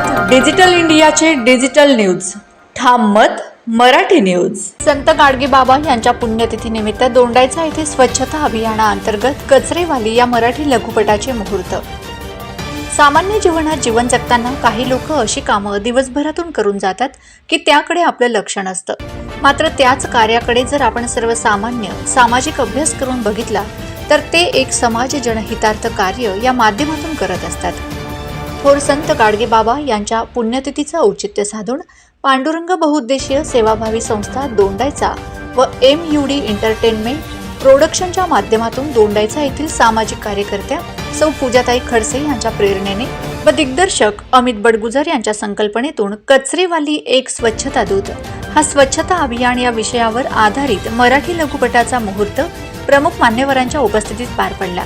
मत डिजिटल इंडियाचे digital news. ठाम मत मराठी न्यूज. संत गाडगे बाबा यांच्या पुण्यतिथीनिमित्त दोंडायचा येथे स्वच्छता अभियानाअंतर्गत कचरेवाली या मराठी लघुपटाचे मुहूर्त. सामान्य जीवनात जीवन जगताना काही लोक अशी कामं दिवसभरातून करून जातात की त्याकडे आपलं लक्ष नसतं. मात्र त्याच कार्याकडे जर आपण सर्वसामान्य सामाजिक अभ्यास करून बघितला तर ते एक समाज जनहितार्थ कार्य या माध्यमातून करत असतात. थोर संत गाडगेबाबा यांच्या पुण्यतिथीचं औचित्य साधून पांडुरंग बहुउद्देशीय सेवाभावी संस्था दोंडायचा व एम यू डी एंटरटेनमेंट प्रोडक्शनच्या माध्यमातून दोंडायचा येथील सामाजिक कार्यकर्त्या सौ. पूजाताई खडसे यांच्या प्रेरणेने व दिग्दर्शक अमित बडगुजर यांच्या संकल्पनेतून कचरेवाली एक स्वच्छता दूत. हा स्वच्छता अभियान या विषयावर आधारित मराठी लघुपटाचा मुहूर्त प्रमुख मान्यवरांच्या उपस्थितीत पार पडला.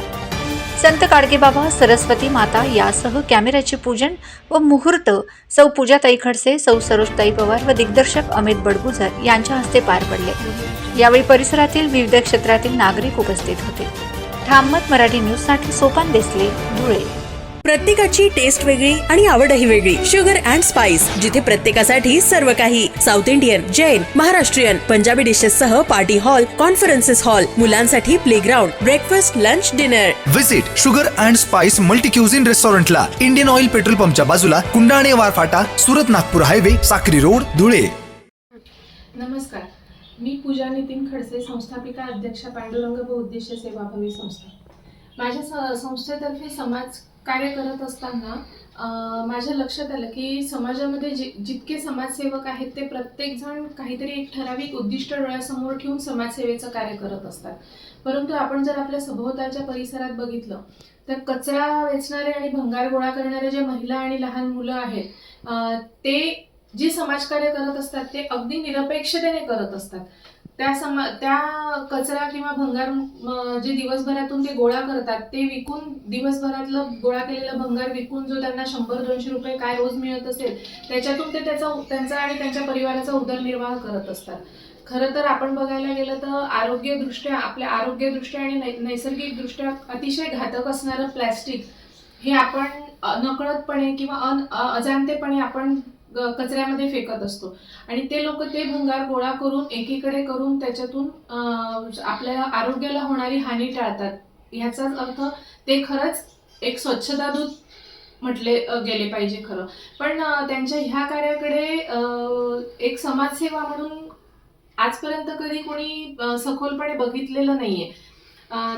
संत गाडगेबाबा सरस्वती माता यासह कॅमेऱ्याचे पूजन व मुहूर्त सौ पूजाताई खडसे सौ सरोजताई पवार व दिग्दर्शक अमित बडगुजर यांच्या हस्ते पार पडले. यावेळी परिसरातील विविध क्षेत्रातील नागरिक उपस्थित होते. ठाममत मराठी न्यूजसाठी सोपान देसले धुळे. प्रत्येकाची टेस्ट वेगळी आणि आवडही वेगळी. शुगर अँड स्पाइस जिथे प्रत्येकासाठी सर्व काही. South Indian Jain Maharashtrian Punjabi dishes सह पार्टी हॉल कॉन्फरन्सेस हॉल मुलांसाठी play ground breakfast lunch dinner visit sugar and spice multi cuisine रेस्टॉरंटला इंडियन ऑइल पेट्रोल पंपच्या बाजूला कुंडाणे वार फाटा सुरत नागपूर हायवे साक्री रोड धुळे. नमस्कार. मी पूजा नितीन खडसे संस्थापिका अध्यक्षा पांडुरंग बहुउद्देशीय सेवाभावी संस्था. माझ्या स संस्थेतर्फे समाज कार्य करत असताना माझ्या लक्षात आलं की समाजामध्ये जि जितके समाजसेवक आहेत ते प्रत्येकजण काहीतरी एक ठराविक उद्दिष्ट डोळ्यासमोर ठेवून समाजसेवेचं कार्य करत असतात. परंतु आपण जर आपल्या सभोवतालच्या परिसरात बघितलं तर कचरा वेचणारे आणि भंगार गोळा करणारे जे महिला आणि लहान मुलं आहेत ते जे समाजकार्य करत असतात ते अगदी निरपेक्षतेने करत असतात. त्या समा त्या कचरा किंवा भंगार जे दिवसभरातून ते गोळा करतात ते विकून दिवसभरातलं गोळा केलेलं भंगार विकून जो त्यांना शंभर दोनशे रुपये काय रोज मिळत असेल त्याच्यातून ते त्याचा त्यांचा आणि त्यांच्या परिवाराचा उदरनिर्वाह करत असतात. खरं तर आपण बघायला गेलं तर आरोग्यदृष्ट्या आपल्या आरोग्यदृष्ट्या आणि नै नैसर्गिकदृष्ट्या अतिशय घातक असणारं प्लॅस्टिक हे आपण नकळतपणे किंवा अन अ- अजाणतेपणे आपण कचऱ्यामध्ये फेकत असतो. आणि ते लोक ते भंगार गोळा करून एकीकडे करून त्याच्यातून आपल्या आरोग्याला होणारी हानी टाळतात. ह्याचाच अर्थ ते खरंच एक स्वच्छता दूत म्हटले गेले पाहिजे खरं. पण त्यांच्या ह्या कार्याकडे अ, एक समाजसेवा म्हणून आजपर्यंत कधी कोणी सखोलपणे बघितलेलं नाहीये.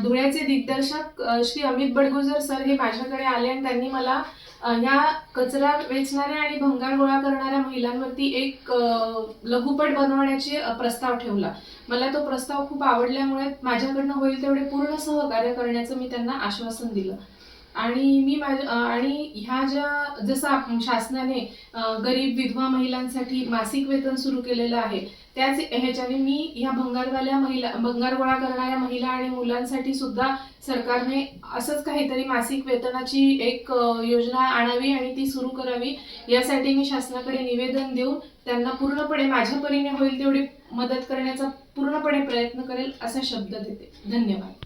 धुळ्याचे दिग्दर्शक श्री अमित बडगुजर सर हे माझ्याकडे आले आणि त्यांनी मला ह्या कचरा वेचणाऱ्या आणि भंगार गोळा करणाऱ्या महिलांवरती एक लघुपट बनवण्याचे प्रस्ताव ठेवला. मला तो प्रस्ताव खूप आवडल्यामुळे माझ्याकडनं होईल तेवढे पूर्ण सहकार्य करण्याचं मी त्यांना आश्वासन दिलं. आणि मी माझ्या आणि ह्या ज्या जसं शासनाने गरीब विधवा महिलांसाठी मासिक वेतन सुरू केलेलं आहे त्याच ह्याच्याने मी ह्या भंगारवाल्या महिला भंगार गोळा करणाऱ्या महिला आणि मुलांसाठी सुद्धा सरकारने असंच काहीतरी मासिक वेतनाची एक योजना आणावी आणि ती सुरू करावी यासाठी मी शासनाकडे निवेदन देऊन त्यांना पूर्णपणे माझ्या परीने होईल तेवढी मदत करण्याचा पूर्णपणे प्रयत्न करेल असा शब्द देते. धन्यवाद.